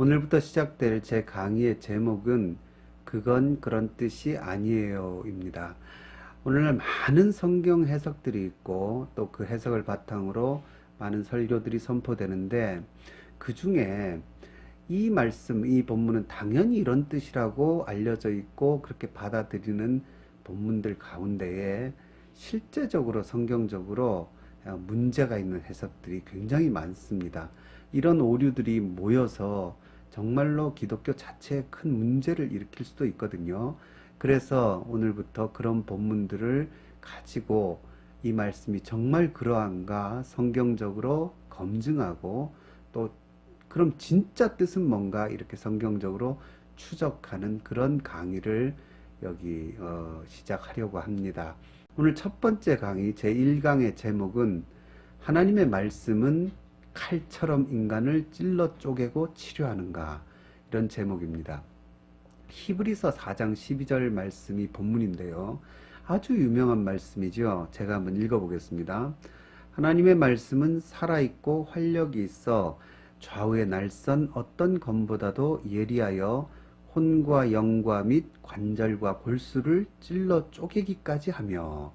오늘부터 시작될 제 강의의 제목은 그건 그런 뜻이 아니에요입니다. 오늘날 많은 성경 해석들이 있고 또 그 해석을 바탕으로 많은 설교들이 선포되는데 그 중에 이 말씀, 이 본문은 당연히 이런 뜻이라고 알려져 있고 그렇게 받아들이는 본문들 가운데에 실제적으로 성경적으로 어, 문제가 있는 해석들이 굉장히 많습니다. 이런 오류들이 모여서 정말로 기독교 자체에 큰 문제를 일으킬 수도 있거든요. 그래서 오늘부터 그런 본문들을 가지고 이 말씀이 정말 그러한가 성경적으로 검증하고 또 그럼 진짜 뜻은 뭔가 이렇게 성경적으로 추적하는 그런 강의를 여기 어, 시작하려고 합니다. 오늘 첫 번째 강의 제 1강의 제목은 하나님의 말씀은 칼처럼 인간을 찔러 쪼개고 치료하는가 이런 제목입니다. 히브리서 4장 12절 말씀이 본문인데요. 아주 유명한 말씀이죠. 제가 한번 읽어보겠습니다. 하나님의 말씀은 살아있고 활력이 있어 좌우의 날선 어떤 검보다도 예리하여 혼과 영과 및 관절과 골수를 찔러 쪼개기까지 하며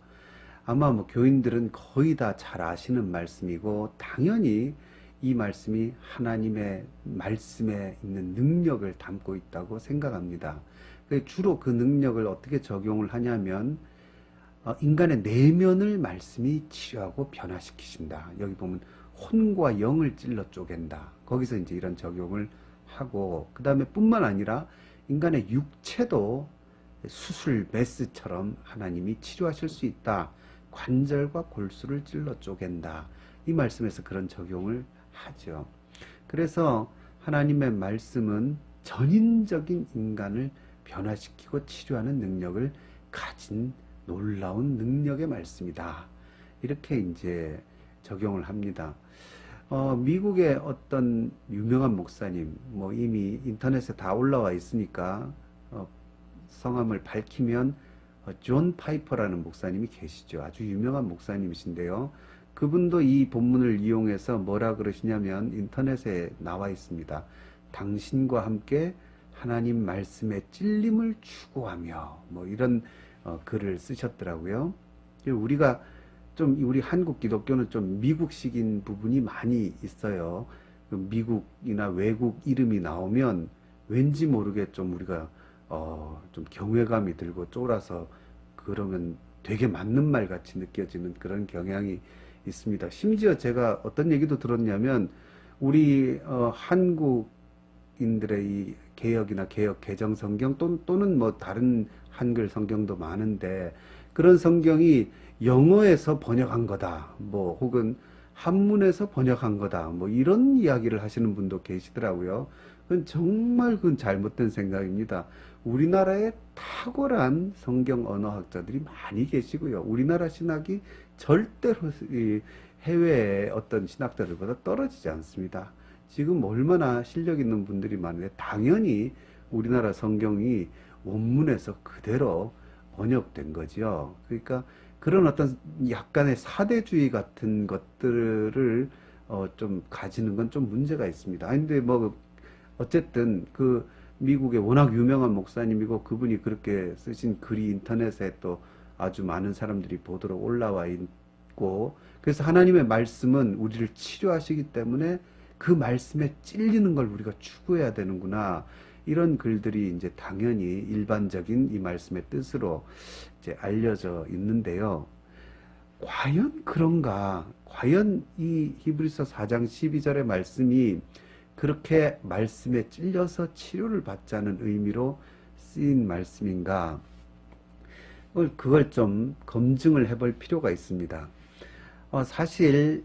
아마 뭐 교인들은 거의 다 잘 아시는 말씀이고 당연히 이 말씀이 하나님의 말씀에 있는 능력을 담고 있다고 생각합니다. 그 주로 그 능력을 어떻게 적용을 하냐면 어, 인간의 내면을 말씀이 치료하고 변화시키신다. 여기 보면 혼과 영을 찔러 쪼갠다. 거기서 이제 이런 적용을 하고 그 다음에 뿐만 아니라 인간의 육체도 수술 메스처럼 하나님이 치료하실 수 있다. 관절과 골수를 찔러 쪼갠다. 이 말씀에서 그런 적용을 하죠. 그래서 하나님의 말씀은 전인적인 인간을 변화시키고 치료하는 능력을 가진 놀라운 능력의 말씀이다. 이렇게 이제 적용을 합니다. 어, 미국의 어떤 유명한 목사님, 뭐 이미 인터넷에 다 올라와 있으니까 어, 성함을 밝히면 어, 존 파이퍼라는 목사님이 계시죠. 아주 유명한 목사님이신데요. 그분도 이 본문을 이용해서 뭐라 그러시냐면 인터넷에 나와 있습니다. 당신과 함께 하나님 말씀의 찔림을 추구하며 뭐 이런 어, 글을 쓰셨더라고요. 우리가 좀 우리 한국 기독교는 좀 미국식인 부분이 많이 있어요. 그 미국이나 외국 이름이 나오면 왠지 모르게 좀 우리가 어, 좀 경외감이 들고 쫄아서 그러면 되게 맞는 말 같이 느껴지는 그런 경향이 있습니다. 심지어 제가 어떤 얘기도 들었냐면 우리 어, 한국인들의 이 개혁이나 개혁 개정 성경 또, 또는 뭐 다른 한글 성경도 많은데 그런 성경이 영어에서 번역한 거다. 뭐 혹은 한문에서 번역한 거다. 뭐 이런 이야기를 하시는 분도 계시더라고요. 그건 정말 그건 잘못된 생각입니다. 우리나라에 탁월한 성경 언어학자들이 많이 계시고요. 우리나라 신학이 절대로 이 해외의 어떤 신학자들보다 떨어지지 않습니다. 지금 얼마나 실력 있는 분들이 많은데 당연히 우리나라 성경이 원문에서 그대로 번역된 거죠. 그러니까 그런 어떤 약간의 사대주의 같은 것들을 어, 좀 가지는 건 좀 문제가 있습니다. 아니, 근데 뭐, 어쨌든 그 미국의 워낙 유명한 목사님이고 그분이 그렇게 쓰신 글이 인터넷에 또 아주 많은 사람들이 보도록 올라와 있고 그래서 하나님의 말씀은 우리를 치료하시기 때문에 그 말씀에 찔리는 걸 우리가 추구해야 되는구나. 이런 글들이 이제 당연히 일반적인 이 말씀의 뜻으로 이제 알려져 있는데요. 과연 그런가? 과연 이 히브리서 4장 12절의 말씀이 그렇게 말씀에 찔려서 치료를 받자는 의미로 쓰인 말씀인가? 그걸 좀 검증을 해볼 필요가 있습니다. 어, 사실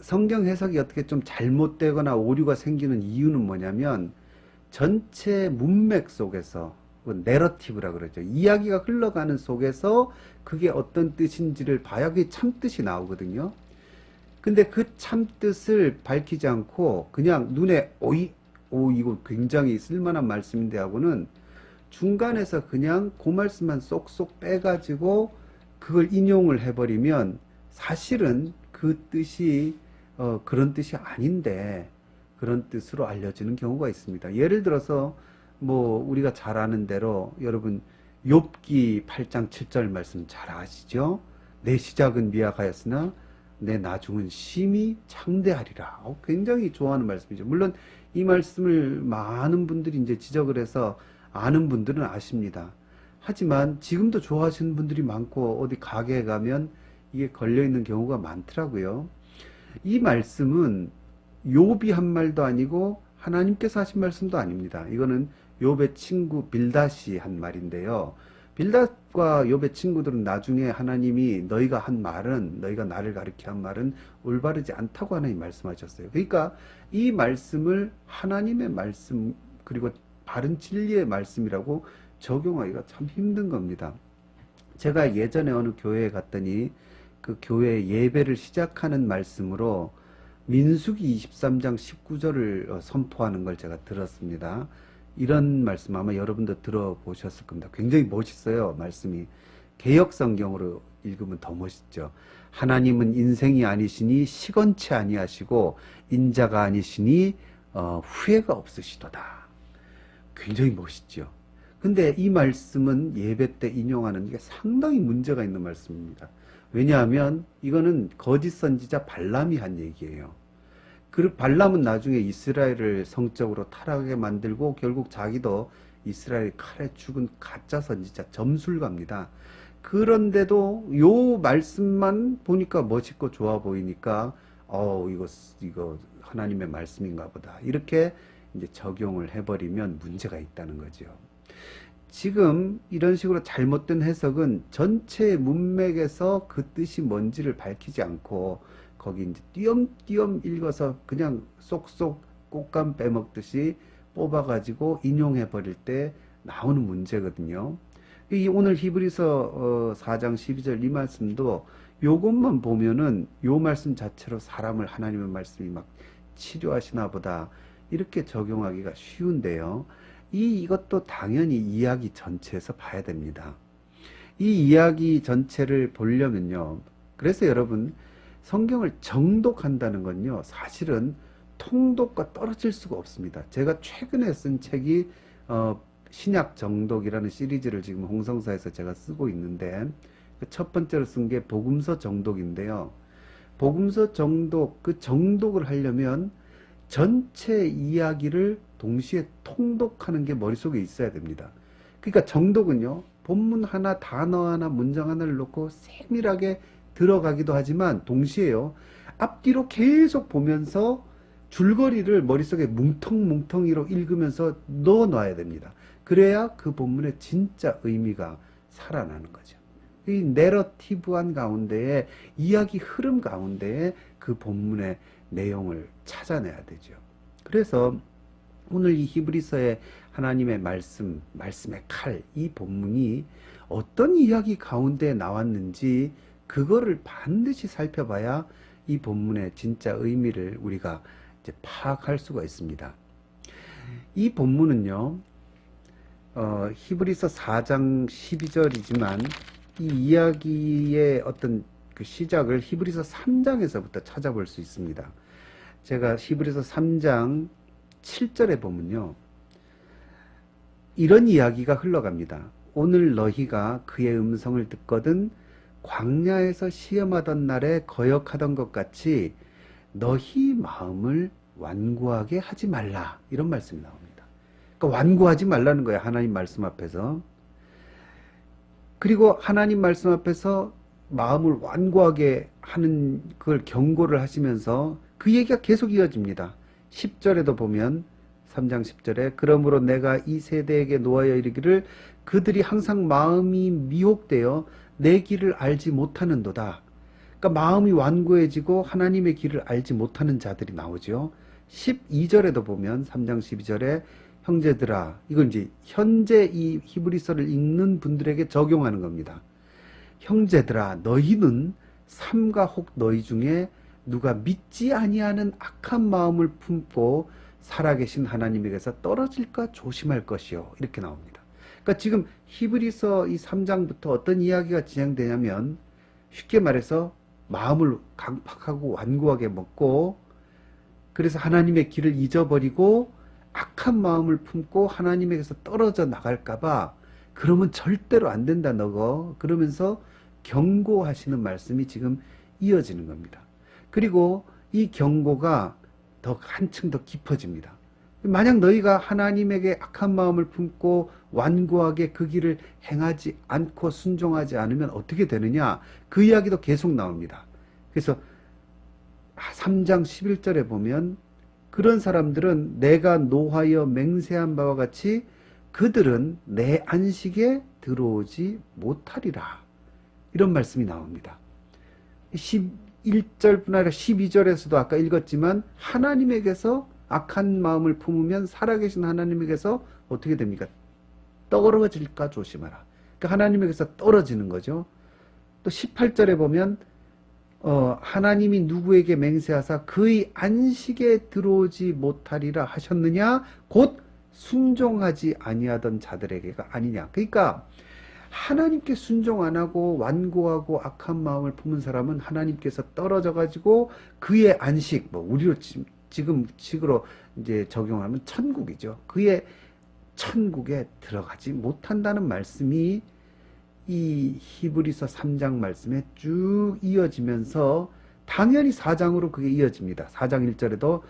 성경 해석이 어떻게 좀 잘못되거나 오류가 생기는 이유는 뭐냐면 전체 문맥 속에서 내러티브라 그러죠. 이야기가 흘러가는 속에서 그게 어떤 뜻인지를 봐야 그게 참 뜻이 나오거든요. 근데 그 참뜻을 밝히지 않고 그냥 눈에 오이 오 이거 굉장히 쓸만한 말씀인데 하고는 중간에서 그냥 그 말씀만 쏙쏙 빼가지고 그걸 인용을 해버리면 사실은 그 뜻이 어, 그런 뜻이 아닌데 그런 뜻으로 알려지는 경우가 있습니다. 예를 들어서 뭐 우리가 잘 아는 대로 여러분 욥기 8장 7절 말씀 잘 아시죠? 내 시작은 미약하였으나 내 나중은 심히 창대하리라. 어, 굉장히 좋아하는 말씀이죠. 물론 이 말씀을 많은 분들이 이제 지적을 해서 아는 분들은 아십니다. 하지만 지금도 좋아하시는 분들이 많고 어디 가게에 가면 이게 걸려 있는 경우가 많더라고요. 이 말씀은 욥이 한 말도 아니고 하나님께서 하신 말씀도 아닙니다. 이거는 욥의 친구 빌닷이 한 말인데요. 빌닷과 욥의 친구들은 나중에 하나님이 너희가 한 말은 너희가 나를 가리켜 한 말은 올바르지 않다고 하나님 말씀하셨어요. 그러니까 이 말씀을 하나님의 말씀 그리고 바른 진리의 말씀이라고 적용하기가 참 힘든 겁니다. 제가 예전에 어느 교회에 갔더니 그 교회 예배를 시작하는 말씀으로 민수기 23장 19절을 어, 선포하는 걸 제가 들었습니다. 이런 말씀 아마 여러분도 들어보셨을 겁니다. 굉장히 멋있어요. 말씀이. 개혁 성경으로 읽으면 더 멋있죠. 하나님은 인생이 아니시니 시건치 아니하시고 인자가 아니시니 어, 후회가 없으시도다. 굉장히 멋있죠. 근데 이 말씀은 예배 때 인용하는 게 상당히 문제가 있는 말씀입니다. 왜냐하면 이거는 거짓 선지자 발람이 한 얘기예요. 그 발람은 나중에 이스라엘을 성적으로 타락하게 만들고 결국 자기도 이스라엘 칼에 죽은 가짜 선지자 점술가입니다. 그런데도 요 말씀만 보니까 멋있고 좋아 보이니까 어 이거 이거 하나님의 말씀인가 보다 이렇게 이제 적용을 해버리면 문제가 있다는 거죠. 지금 이런 식으로 잘못된 해석은 전체 문맥에서 그 뜻이 뭔지를 밝히지 않고 거기 이제 띄엄띄엄 읽어서 그냥 쏙쏙 꽃감 빼먹듯이 뽑아가지고 인용해 버릴 때 나오는 문제거든요. 이 오늘 히브리서 어, 4장 12절 이 말씀도 요것만 보면은 요 말씀 자체로 사람을 하나님의 말씀이 막 치료하시나 보다 이렇게 적용하기가 쉬운데요. 이 이것도 당연히 이야기 전체에서 봐야 됩니다. 이 이야기 전체를 보려면요. 그래서 여러분 성경을 정독한다는 건요. 사실은 통독과 떨어질 수가 없습니다. 제가 최근에 쓴 책이 어, 신약 정독이라는 시리즈를 지금 홍성사에서 제가 쓰고 있는데 그첫 번째로 쓴 게 복음서 정독인데요. 복음서 정독 그 정독을 하려면 전체 이야기를 동시에 통독하는 게 머릿속에 있어야 됩니다. 그러니까 정독은요. 본문 하나, 단어 하나, 문장 하나를 놓고 세밀하게 들어가기도 하지만 동시에요. 앞뒤로 계속 보면서 줄거리를 머릿속에 뭉텅뭉텅이로 읽으면서 넣어 놔야 됩니다. 그래야 그 본문의 진짜 의미가 살아나는 거죠. 이 내러티브한 가운데에 이야기 흐름 가운데에 그 본문의 내용을 찾아내야 되죠. 그래서 오늘 이 히브리서의 하나님의 말씀, 말씀의 칼, 이 본문이 어떤 이야기 가운데 나왔는지 그거를 반드시 살펴봐야 이 본문의 진짜 의미를 우리가 이제 파악할 수가 있습니다. 이 본문은요, 어, 히브리서 4장 12절이지만 이 이야기의 어떤 그 시작을 히브리서 3장에서부터 찾아볼 수 있습니다. 제가 히브리서 3장 7절에 보면요. 이런 이야기가 흘러갑니다. 오늘 너희가 그의 음성을 듣거든 광야에서 시험하던 날에 거역하던 것 같이 너희 마음을 완고하게 하지 말라. 이런 말씀이 나옵니다. 그러니까 완고하지 말라는 거예요. 하나님 말씀 앞에서. 그리고 하나님 말씀 앞에서 마음을 완고하게 하는 그걸 경고를 하시면서 그 얘기가 계속 이어집니다. 10절에도 보면 3장 10절에 그러므로 내가 이 세대에게 놓아여 이르기를 그들이 항상 마음이 미혹되어 내 길을 알지 못하는도다. 그러니까 마음이 완고해지고 하나님의 길을 알지 못하는 자들이 나오죠. 12절에도 보면 3장 12절에 형제들아 이건 이제 현재 이 히브리서를 읽는 분들에게 적용하는 겁니다. 형제들아 너희는 삼가 혹 너희 중에 누가 믿지 아니하는 악한 마음을 품고 살아계신 하나님에게서 떨어질까 조심할 것이요 이렇게 나옵니다. 그러니까 지금 히브리서 이 3장부터 어떤 이야기가 진행되냐면 쉽게 말해서 마음을 강팍하고 완고하게 먹고 그래서 하나님의 길을 잊어버리고 악한 마음을 품고 하나님에게서 떨어져 나갈까봐 그러면 절대로 안 된다 너거 그러면서 경고하시는 말씀이 지금 이어지는 겁니다. 그리고 이 경고가 더 한층 더 깊어집니다. 만약 너희가 하나님에게 악한 마음을 품고 완고하게 그 길을 행하지 않고 순종하지 않으면 어떻게 되느냐? 그 이야기도 계속 나옵니다. 그래서 3장 11절에 보면 그런 사람들은 내가 노하여 맹세한 바와 같이 그들은 내 안식에 들어오지 못하리라. 이런 말씀이 나옵니다. 11절뿐 아니라 12절에서도 아까 읽었지만 하나님에게서 악한 마음을 품으면 살아계신 하나님에게서 어떻게 됩니까? 떨어질까 조심하라. 그러니까 하나님에게서 떨어지는 거죠. 또 18절에 보면 어, 하나님이 누구에게 맹세하사 그의 안식에 들어오지 못하리라 하셨느냐? 곧 순종하지 아니하던 자들에게가 아니냐. 그러니까 하나님께 순종 안 하고 완고하고 악한 마음을 품은 사람은 하나님께서 떨어져 가지고 그의 안식 뭐 우리로 지- 지금 식으로 이제 적용하면 천국이죠. 그의 천국에 들어가지 못한다는 말씀이 이 히브리서 3장 말씀에 쭉 이어지면서 당연히 4장으로 그게 이어집니다. 4장 1절에도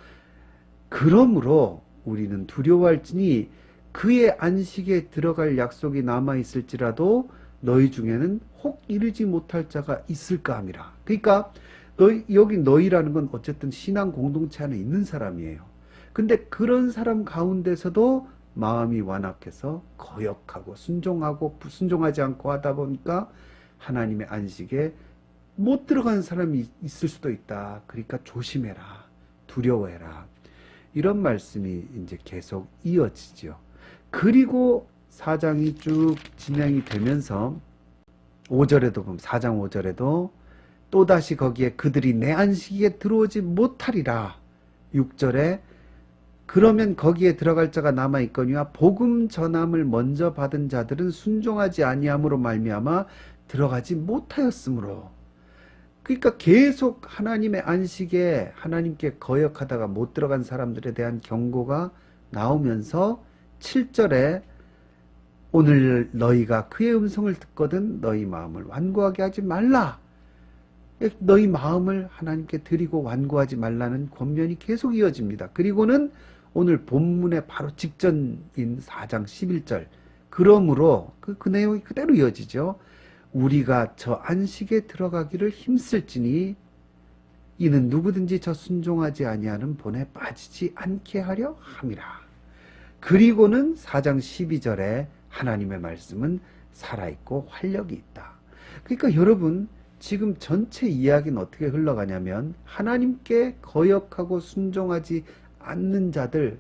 그러므로 우리는 두려워할지니 그의 안식에 들어갈 약속이 남아 있을지라도 너희 중에는 혹 이르지 못할 자가 있을까 함이라. 그러니까 너희 여기 너희라는 건 어쨌든 신앙 공동체 안에 있는 사람이에요. 근데 그런 사람 가운데서도 마음이 완악해서 거역하고 순종하고 순종하지 않고 하다 보니까 하나님의 안식에 못 들어가는 사람이 있을 수도 있다. 그러니까 조심해라. 두려워해라. 이런 말씀이 이제 계속 이어지죠. 그리고 사장이 쭉 진행이 되면서 5절에도 보면 4장 5절에도 또다시 거기에 그들이 내 안식에 들어오지 못하리라. 6절에 그러면 거기에 들어갈 자가 남아 있거니와 복음 전함을 먼저 받은 자들은 순종하지 아니함으로 말미암아 들어가지 못하였으므로 그러니까 계속 하나님의 안식에 하나님께 거역하다가 못 들어간 사람들에 대한 경고가 나오면서 7절에 오늘 너희가 그의 음성을 듣거든 너희 마음을 완고하게 하지 말라. 너희 마음을 하나님께 드리고 완고하지 말라는 권면이 계속 이어집니다. 그리고는 오늘 본문의 바로 직전인 4장 11절. 그러므로 그, 그 내용이 그대로 이어지죠. 우리가 저 안식에 들어가기를 힘쓸지니 이는 누구든지 저 순종하지 아니하는 본에 빠지지 않게 하려 함이라. 그리고는 4장 12절에 하나님의 말씀은 살아있고 활력이 있다. 그러니까 여러분 지금 전체 이야기는 어떻게 흘러가냐면 하나님께 거역하고 순종하지 않는 자들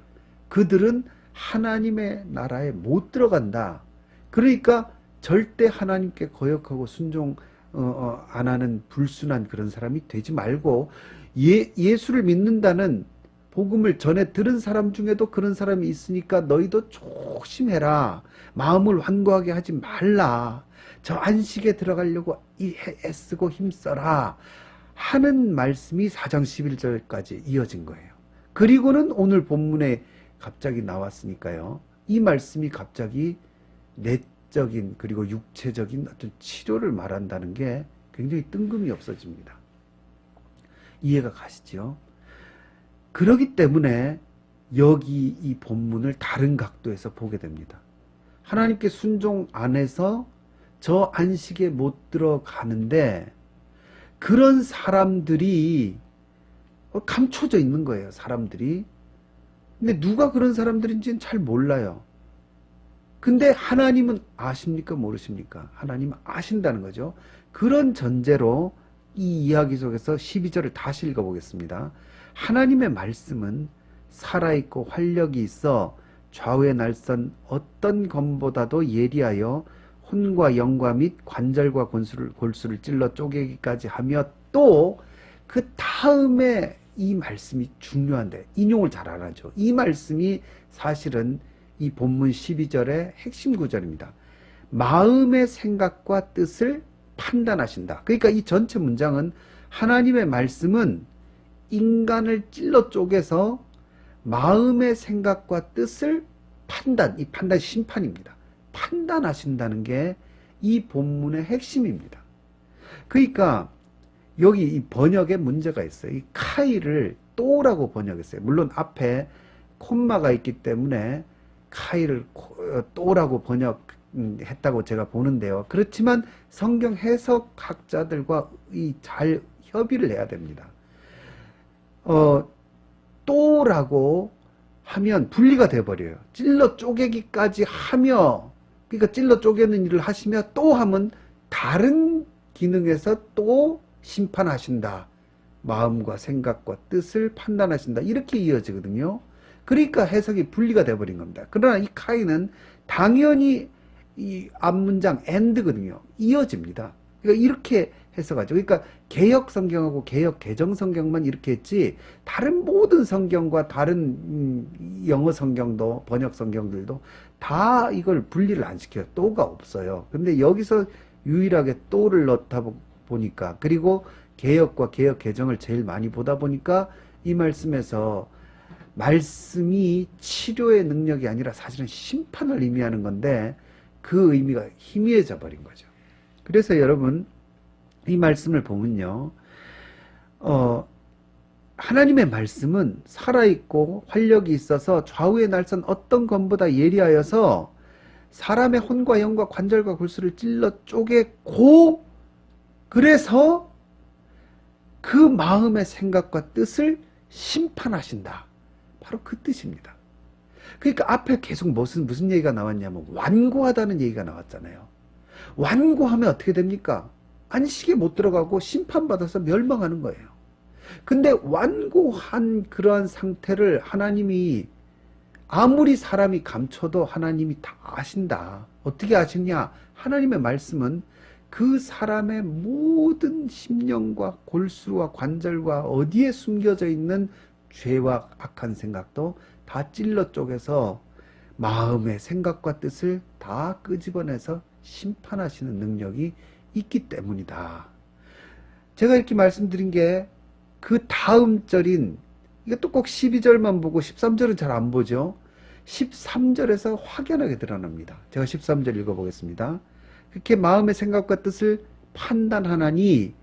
그들은 하나님의 나라에 못 들어간다. 그러니까 절대 하나님께 거역하고 순종 어, 어, 안 하는 불순한 그런 사람이 되지 말고 예, 예수를 믿는다는 복음을 전에 들은 사람 중에도 그런 사람이 있으니까 너희도 조심해라. 마음을 완고하게 하지 말라. 저 안식에 들어가려고 애쓰고 힘써라. 하는 말씀이 4장 11절까지 이어진 거예요. 그리고는 오늘 본문에 갑자기 나왔으니까요. 이 말씀이 갑자기 내적인 그리고 육체적인 어떤 치료를 말한다는 게 굉장히 뜬금이 없어집니다. 이해가 가시죠? 그러기 때문에 여기 이 본문을 다른 각도에서 보게 됩니다. 하나님께 순종 안 해서 저 안식에 못 들어가는데 그런 사람들이 감춰져 있는 거예요, 사람들이. 근데 누가 그런 사람들인지는 잘 몰라요. 근데 하나님은 아십니까? 모르십니까? 하나님 아신다는 거죠. 그런 전제로 이 이야기 속에서 12절을 다시 읽어보겠습니다. 하나님의 말씀은 살아있고 활력이 있어 좌우의 날선 어떤 검보다도 예리하여 혼과 영과 및 관절과 골수를, 골수를 찔러 쪼개기까지 하며 또 그 다음에 이 말씀이 중요한데 인용을 잘 안 하죠. 이 말씀이 사실은 이 본문 12절의 핵심 구절입니다. 마음의 생각과 뜻을 판단하신다. 그러니까 이 전체 문장은 하나님의 말씀은 인간을 찔러 쪼개서 마음의 생각과 뜻을 판단, 이 판단 심판입니다. 판단하신다는 게 이 본문의 핵심입니다. 그러니까 여기 이 번역에 문제가 있어요. 이 카이를 또라고 번역했어요. 물론 앞에 콤마가 있기 때문에 카이를 코- 어, 또라고 번역했다고 제가 보는데요. 그렇지만 성경 해석학자들과 이 잘 협의를 해야 됩니다. 어, 또라고 하면 분리가 돼버려요. 찔러 쪼개기까지 하며, 그러니까 찔러 쪼개는 일을 하시며 또 하면 다른 기능에서 또 심판하신다. 마음과 생각과 뜻을 판단하신다. 이렇게 이어지거든요. 그러니까 해석이 분리가 돼버린 겁니다. 그러나 이 카이는 당연히 이 앞문장 엔드거든요. 이어집니다. 그러니까 이렇게 해석하죠. 그러니까 개혁 성경하고 개혁 개정 성경만 이렇게 했지 다른 모든 성경과 다른 음, 영어 성경도 번역 성경들도 다 이걸 분리를 안 시켜요. 또가 없어요. 근데 여기서 유일하게 또를 넣다 보- 보니까 그리고 개혁과 개혁 개정을 제일 많이 보다 보니까 이 말씀에서 말씀이 치료의 능력이 아니라 사실은 심판을 의미하는 건데 그 의미가 희미해져 버린 거죠. 그래서 여러분 이 말씀을 보면요. 어, 하나님의 말씀은 살아있고 활력이 있어서 좌우의 날선 어떤 검보다 예리하여서 사람의 혼과 영과 관절과 골수를 찔러 쪼개고 그래서 그 마음의 생각과 뜻을 심판하신다. 바로 그 뜻입니다. 그러니까 앞에 계속 무슨 무슨 얘기가 나왔냐면 완고하다는 얘기가 나왔잖아요. 완고하면 어떻게 됩니까? 안식에 못 들어가고 심판받아서 멸망하는 거예요. 근데 완고한 그러한 상태를 하나님이 아무리 사람이 감춰도 하나님이 다 아신다. 어떻게 아시냐? 하나님의 말씀은 그 사람의 모든 심령과 골수와 관절과 어디에 숨겨져 있는 죄와 악한 생각도 다 찔러 쪼개서 마음의 생각과 뜻을 다 끄집어내서 심판하시는 능력이 있기 때문이다. 제가 이렇게 말씀드린 게 그 다음 절인 이것도 꼭 12절만 보고 13절은 잘 안 보죠. 13절에서 확연하게 드러납니다. 제가 13절 읽어보겠습니다. 그렇게 마음의 생각과 뜻을 판단하나니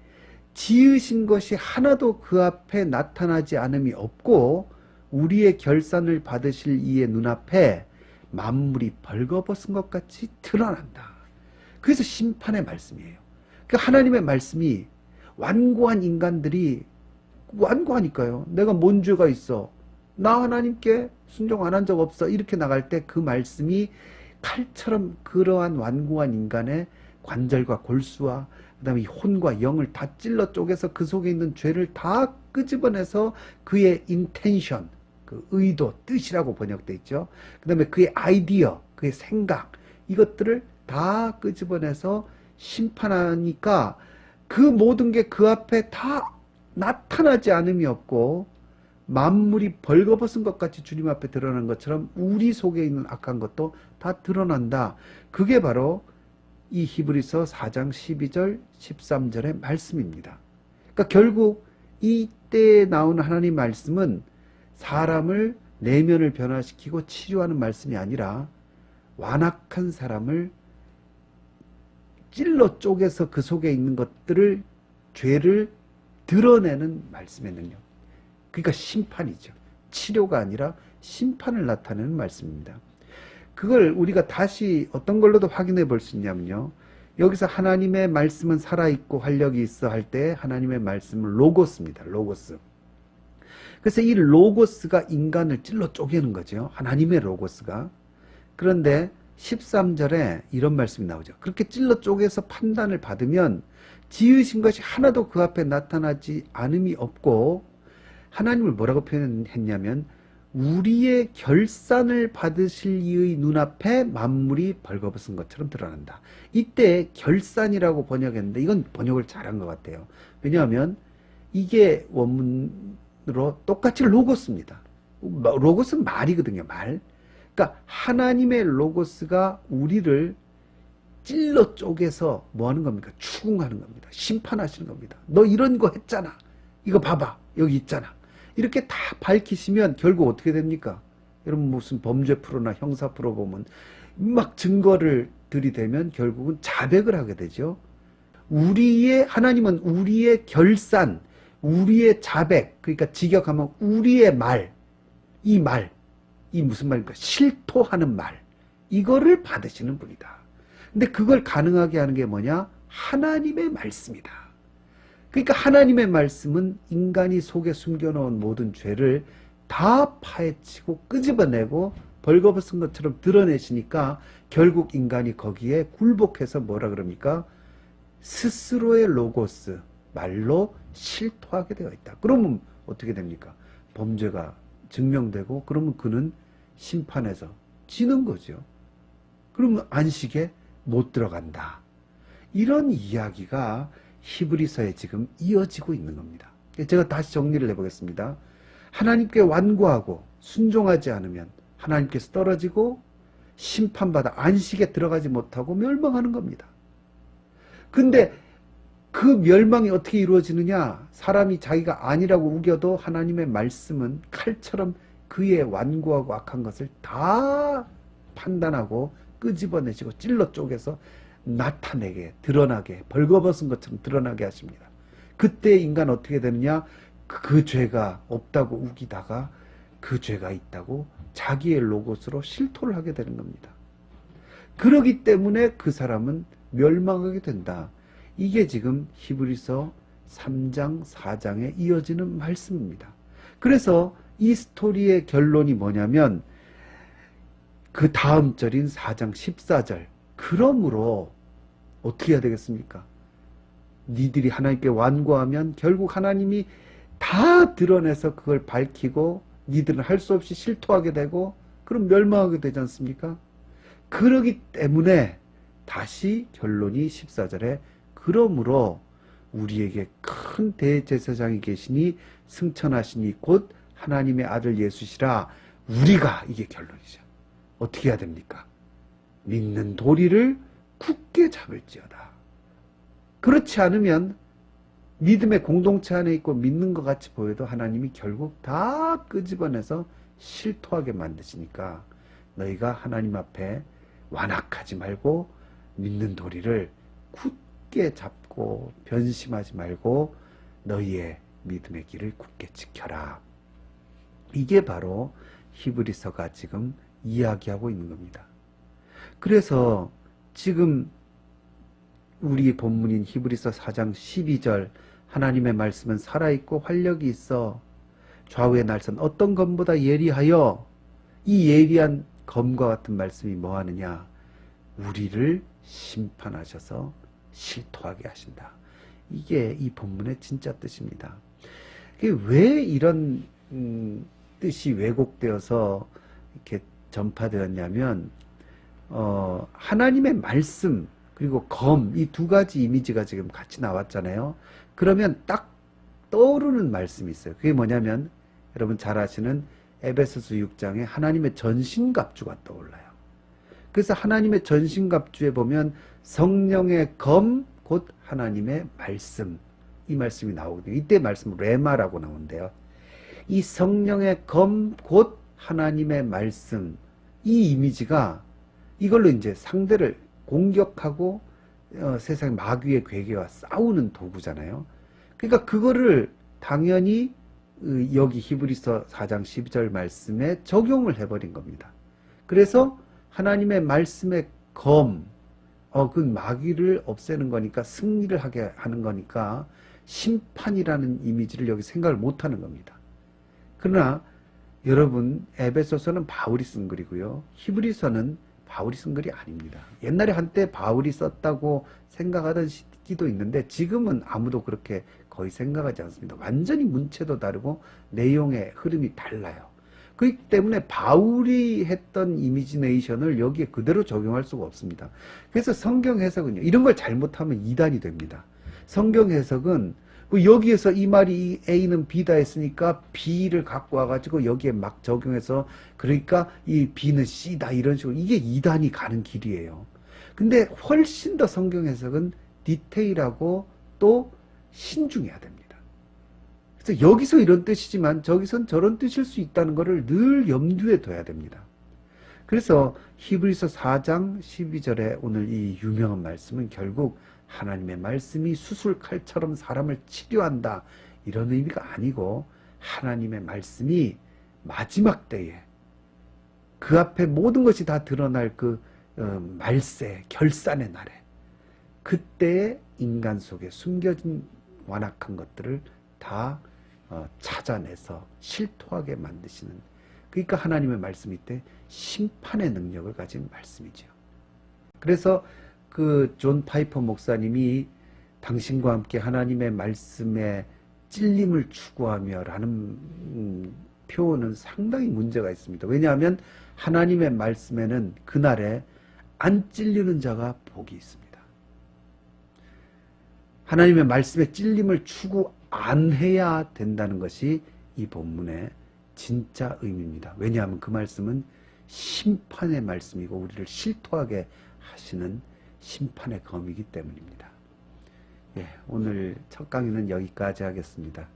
지으신 것이 하나도 그 앞에 나타나지 않음이 없고 우리의 결산을 받으실 이의 눈앞에 만물이 벌거벗은 것 같이 드러난다. 그래서 심판의 말씀이에요. 그 하나님의 말씀이 완고한 인간들이 완고하니까요. 내가 뭔 죄가 있어? 나 하나님께 순종 안 한 적 없어. 이렇게 나갈 때 그 말씀이 칼처럼 그러한 완고한 인간의 관절과 골수와 그다음에 이 혼과 영을 다 찔러 쪼개서 그 속에 있는 죄를 다 끄집어내서 그의 인텐션, 그 의도, 뜻이라고 번역돼 있죠. 그다음에 그의 아이디어, 그의 생각 이것들을 다 끄집어내서 심판하니까 그 모든 게 그 앞에 다 나타나지 않음이 없고 만물이 벌거벗은 것 같이 주님 앞에 드러난 것처럼 우리 속에 있는 악한 것도 다 드러난다. 그게 바로 이 히브리서 4장 12절 13절의 말씀입니다. 그러니까 결국 이때에 나오는 하나님 말씀은 사람을 내면을 변화시키고 치료하는 말씀이 아니라 완악한 사람을 찔러 쪼개서 그 속에 있는 것들을 죄를 드러내는 말씀의 능력. 그러니까 심판이죠. 치료가 아니라 심판을 나타내는 말씀입니다. 그걸 우리가 다시 어떤 걸로도 확인해 볼 수 있냐면요. 여기서 하나님의 말씀은 살아있고 활력이 있어 할 때 하나님의 말씀은 로고스입니다. 로고스. 그래서 이 로고스가 인간을 찔러 쪼개는 거죠. 하나님의 로고스가. 그런데 13절에 이런 말씀이 나오죠. 그렇게 찔러 쪼개서 판단을 받으면 지으신 것이 하나도 그 앞에 나타나지 않음이 없고 하나님을 뭐라고 표현했냐면 우리의 결산을 받으실 이의 눈앞에 만물이 벌거벗은 것처럼 드러난다. 이때 결산이라고 번역했는데 이건 번역을 잘한 것 같아요. 왜냐하면 이게 원문으로 똑같이 로고스입니다. 로고스는 말이거든요. 말. 그러니까 하나님의 로고스가 우리를 찔러 쪼개서 뭐 하는 겁니까? 추궁하는 겁니다. 심판하시는 겁니다. 너 이런 거 했잖아. 이거 봐봐. 여기 있잖아. 이렇게 다 밝히시면 결국 어떻게 됩니까? 여러분 무슨 범죄 프로나 형사 프로 보면 막 증거를 들이대면 결국은 자백을 하게 되죠. 우리의 하나님은 우리의 결산, 우리의 자백, 그러니까 직역하면 우리의 말, 이 말, 이 무슨 말입니까? 실토하는 말, 이거를 받으시는 분이다. 근데 그걸 가능하게 하는 게 뭐냐? 하나님의 말씀이다. 그러니까 하나님의 말씀은 인간이 속에 숨겨놓은 모든 죄를 다 파헤치고 끄집어내고 벌거벗은 것처럼 드러내시니까 결국 인간이 거기에 굴복해서 뭐라 그럽니까? 스스로의 로고스, 말로 실토하게 되어 있다. 그러면 어떻게 됩니까? 범죄가 증명되고 그러면 그는 심판에서 지는 거죠. 그러면 안식에 못 들어간다. 이런 이야기가 히브리서에 지금 이어지고 있는 겁니다. 제가 다시 정리를 해보겠습니다. 하나님께 완고하고 순종하지 않으면 하나님께서 떨어지고 심판받아 안식에 들어가지 못하고 멸망하는 겁니다. 근데 그 멸망이 어떻게 이루어지느냐? 사람이 자기가 아니라고 우겨도 하나님의 말씀은 칼처럼 그의 완고하고 악한 것을 다 판단하고 끄집어내시고 찔러 쪼개서 나타내게 드러나게 벌거벗은 것처럼 드러나게 하십니다. 그때 인간 어떻게 되느냐? 그, 그 죄가 없다고 우기다가 그 죄가 있다고 자기의 로고스로 실토를 하게 되는 겁니다. 그러기 때문에 그 사람은 멸망하게 된다. 이게 지금 히브리서 3장, 4장에 이어지는 말씀입니다. 그래서 이 스토리의 결론이 뭐냐면 그 다음 절인 4장 14절. 그러므로 어떻게 해야 되겠습니까? 니들이 하나님께 완고하면 결국 하나님이 다 드러내서 그걸 밝히고 니들은 할 수 없이 실토하게 되고 그럼 멸망하게 되지 않습니까? 그러기 때문에 다시 결론이 14절에 그러므로 우리에게 큰 대제사장이 계시니 승천하시니 곧 하나님의 아들 예수시라 우리가 이게 결론이죠. 어떻게 해야 됩니까? 믿는 도리를 굳게 잡을지어다. 그렇지 않으면 믿음의 공동체 안에 있고 믿는 것 같이 보여도 하나님이 결국 다 끄집어내서 실토하게 만드시니까 너희가 하나님 앞에 완악하지 말고 믿는 도리를 굳게 잡고 변심하지 말고 너희의 믿음의 길을 굳게 지켜라. 이게 바로 히브리서가 지금 이야기하고 있는 겁니다. 그래서 지금 우리 본문인 히브리서 4장 12절 하나님의 말씀은 살아있고 활력이 있어 좌우의 날선 어떤 검보다 예리하여 이 예리한 검과 같은 말씀이 뭐 하느냐 우리를 심판하셔서 실토하게 하신다. 이게 이 본문의 진짜 뜻입니다. 왜 이런 음, 뜻이 왜곡되어서 이렇게 전파되었냐면 어, 하나님의 말씀 그리고 검 이 두 가지 이미지가 지금 같이 나왔잖아요. 그러면 딱 떠오르는 말씀이 있어요. 그게 뭐냐면 여러분 잘 아시는 에베소서 6장에 하나님의 전신갑주가 떠올라요. 그래서 하나님의 전신갑주에 보면 성령의 검 곧 하나님의 말씀 이 말씀이 나오거든요. 이때 말씀 레마라고 나오는데요. 이 성령의 검 곧 하나님의 말씀 이 이미지가 이걸로 이제 상대를 공격하고 어, 세상 마귀의 괴계와 싸우는 도구잖아요. 그러니까 그거를 당연히 어, 여기 히브리서 4장 12절 말씀에 적용을 해버린 겁니다. 그래서 하나님의 말씀의 검, 어, 그 마귀를 없애는 거니까 승리를 하게 하는 거니까 심판이라는 이미지를 여기 생각을 못 하는 겁니다. 그러나 여러분 에베소서는 바울이 쓴 글이고요. 히브리서는 바울이 쓴 글이 아닙니다. 옛날에 한때 바울이 썼다고 생각하던 시기도 있는데 지금은 아무도 그렇게 거의 생각하지 않습니다. 완전히 문체도 다르고 내용의 흐름이 달라요. 그렇기 때문에 바울이 했던 이미지네이션을 여기에 그대로 적용할 수가 없습니다. 그래서 성경 해석은요. 이런 걸 잘못하면 이단이 됩니다. 성경 해석은 그 여기에서 이 말이 A는 B다 했으니까 B를 갖고 와가지고 여기에 막 적용해서 그러니까 이 B는 C다 이런 식으로 이게 이단이 가는 길이에요. 근데 훨씬 더 성경 해석은 디테일하고 또 신중해야 됩니다. 그래서 여기서 이런 뜻이지만 저기선 저런 뜻일 수 있다는 것을 늘 염두에 둬야 됩니다. 그래서 히브리서 4장 12절에 오늘 이 유명한 말씀은 결국 하나님의 말씀이 수술 칼처럼 사람을 치료한다 이런 의미가 아니고 하나님의 말씀이 마지막 때에 그 앞에 모든 것이 다 드러날 그 어, 말세 결산의 날에 그때의 인간 속에 숨겨진 완악한 것들을 다 어, 찾아내서 실토하게 만드시는 그러니까 하나님의 말씀이 때 심판의 능력을 가진 말씀이죠. 그래서 그 존 파이퍼 목사님이 당신과 함께 하나님의 말씀에 찔림을 추구하며 라는 음, 표현은 상당히 문제가 있습니다. 왜냐하면 하나님의 말씀에는 그날에 안 찔리는 자가 복이 있습니다. 하나님의 말씀에 찔림을 추구 안 해야 된다는 것이 이 본문의 진짜 의미입니다. 왜냐하면 그 말씀은 심판의 말씀이고 우리를 실토하게 하시는 심판의 검이기 때문입니다. 예, 오늘 첫 강의는 여기까지 하겠습니다.